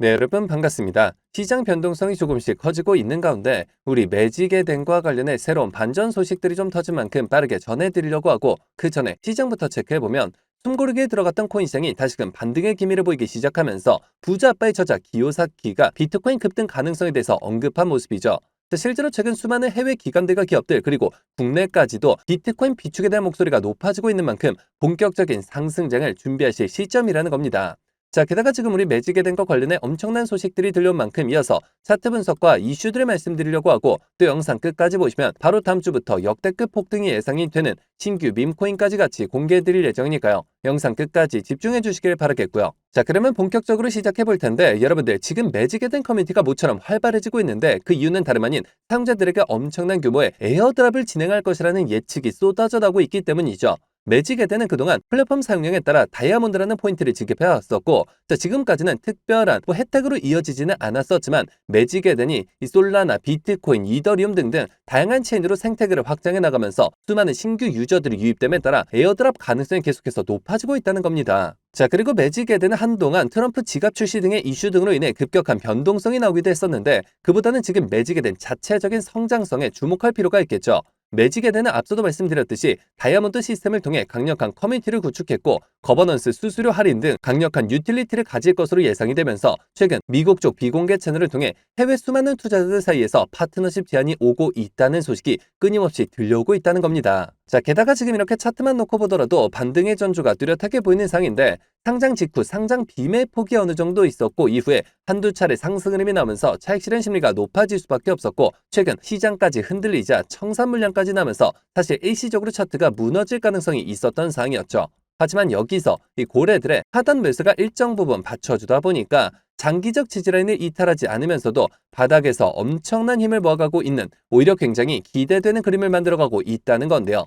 네, 여러분 반갑습니다. 시장 변동성이 조금씩 커지고 있는 가운데 우리 매직의된과 관련해 새로운 반전 소식들이 좀 터진 만큼 빠르게 전해드리려고 하고 그 전에 시장부터 체크해보면 숨고르기에 들어갔던 코인 시장이 다시금 반등의 기미를 보이기 시작하면서 부자 아빠의 저자 기요사키가 비트코인 급등 가능성에 대해서 언급한 모습이죠. 자, 실제로 최근 수많은 해외 기관들과 기업들 그리고 국내까지도 비트코인 비축에 대한 목소리가 높아지고 있는 만큼 본격적인 상승장을 준비하실 시점이라는 겁니다. 자, 게다가 지금 우리 매직에 된것 관련해 엄청난 소식들이 들려온 만큼 이어서 차트 분석과 이슈들을 말씀드리려고 하고 또 영상 끝까지 보시면 바로 다음 주부터 역대급 폭등이 예상이 되는 신규 밈코인까지 같이 공개해드릴 예정이니까요. 영상 끝까지 집중해 주시길 바라겠고요. 자, 그러면 본격적으로 시작해 볼 텐데 여러분들 지금 매직에 된 커뮤니티가 모처럼 활발해지고 있는데 그 이유는 다름 아닌 사용자들에게 엄청난 규모의 에어드랍을 진행할 것이라는 예측이 쏟아져 나오고 있기 때문이죠. 매직 에덴은 그동안 플랫폼 사용량에 따라 다이아몬드라는 포인트를 지급해 왔었고 자, 지금까지는 특별한 뭐 혜택으로 이어지지는 않았었지만 매직 에덴이 이 솔라나, 비트코인, 이더리움 등등 다양한 체인으로 생태계를 확장해 나가면서 수많은 신규 유저들이 유입됨에 따라 에어드랍 가능성이 계속해서 높아지고 있다는 겁니다. 자 그리고 매직 에덴은 한동안 트럼프 지갑 출시 등의 이슈 등으로 인해 급격한 변동성이 나오기도 했었는데 그보다는 지금 매직 에덴 자체적인 성장성에 주목할 필요가 있겠죠. 매직에 대는 앞서도 말씀드렸듯이 다이아몬드 시스템을 통해 강력한 커뮤니티를 구축했고 거버넌스 수수료 할인 등 강력한 유틸리티를 가질 것으로 예상이 되면서 최근 미국 쪽 비공개 채널을 통해 해외 수많은 투자자들 사이에서 파트너십 제안이 오고 있다는 소식이 끊임없이 들려오고 있다는 겁니다. 자, 게다가 지금 이렇게 차트만 놓고 보더라도 반등의 전조가 뚜렷하게 보이는 상인데 상장 직후 상장 빔의 폭이 어느 정도 있었고 이후에 한두 차례 상승 흐름이 나면서 차익 실현 심리가 높아질 수밖에 없었고 최근 시장까지 흔들리자 청산 물량까지 나면서 사실 일시적으로 차트가 무너질 가능성이 있었던 상황이었죠. 하지만 여기서 이 고래들의 하단 매수가 일정 부분 받쳐주다 보니까 장기적 지지라인을 이탈하지 않으면서도 바닥에서 엄청난 힘을 모아가고 있는 오히려 굉장히 기대되는 그림을 만들어가고 있다는 건데요.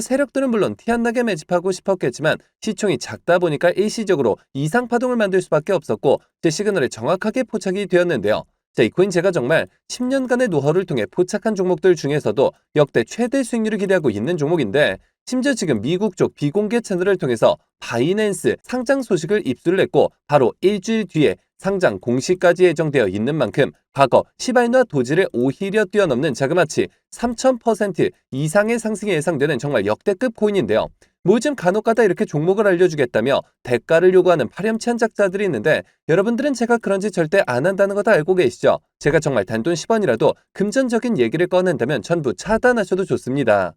세력들은 물론 티 안 나게 매집하고 싶었겠지만 시총이 작다 보니까 일시적으로 이상 파동을 만들 수밖에 없었고 제 시그널에 정확하게 포착이 되었는데요. 자, 이 코인 제가 정말 10년간의 노하우를 통해 포착한 종목들 중에서도 역대 최대 수익률을 기대하고 있는 종목인데 심지어 지금 미국 쪽 비공개 채널을 통해서 바이낸스 상장 소식을 입수를 했고 바로 일주일 뒤에 상장 공시까지 예정되어 있는 만큼 과거 시바이누와 도지를 오히려 뛰어넘는 자그마치 3000% 이상의 상승이 예상되는 정말 역대급 코인인데요. 뭐 요즘 간혹가다 이렇게 종목을 알려주겠다며 대가를 요구하는 파렴치한 작자들이 있는데 여러분들은 제가 그런 지 절대 안 한다는 거 다 알고 계시죠? 제가 정말 단돈 10원이라도 금전적인 얘기를 꺼낸다면 전부 차단하셔도 좋습니다.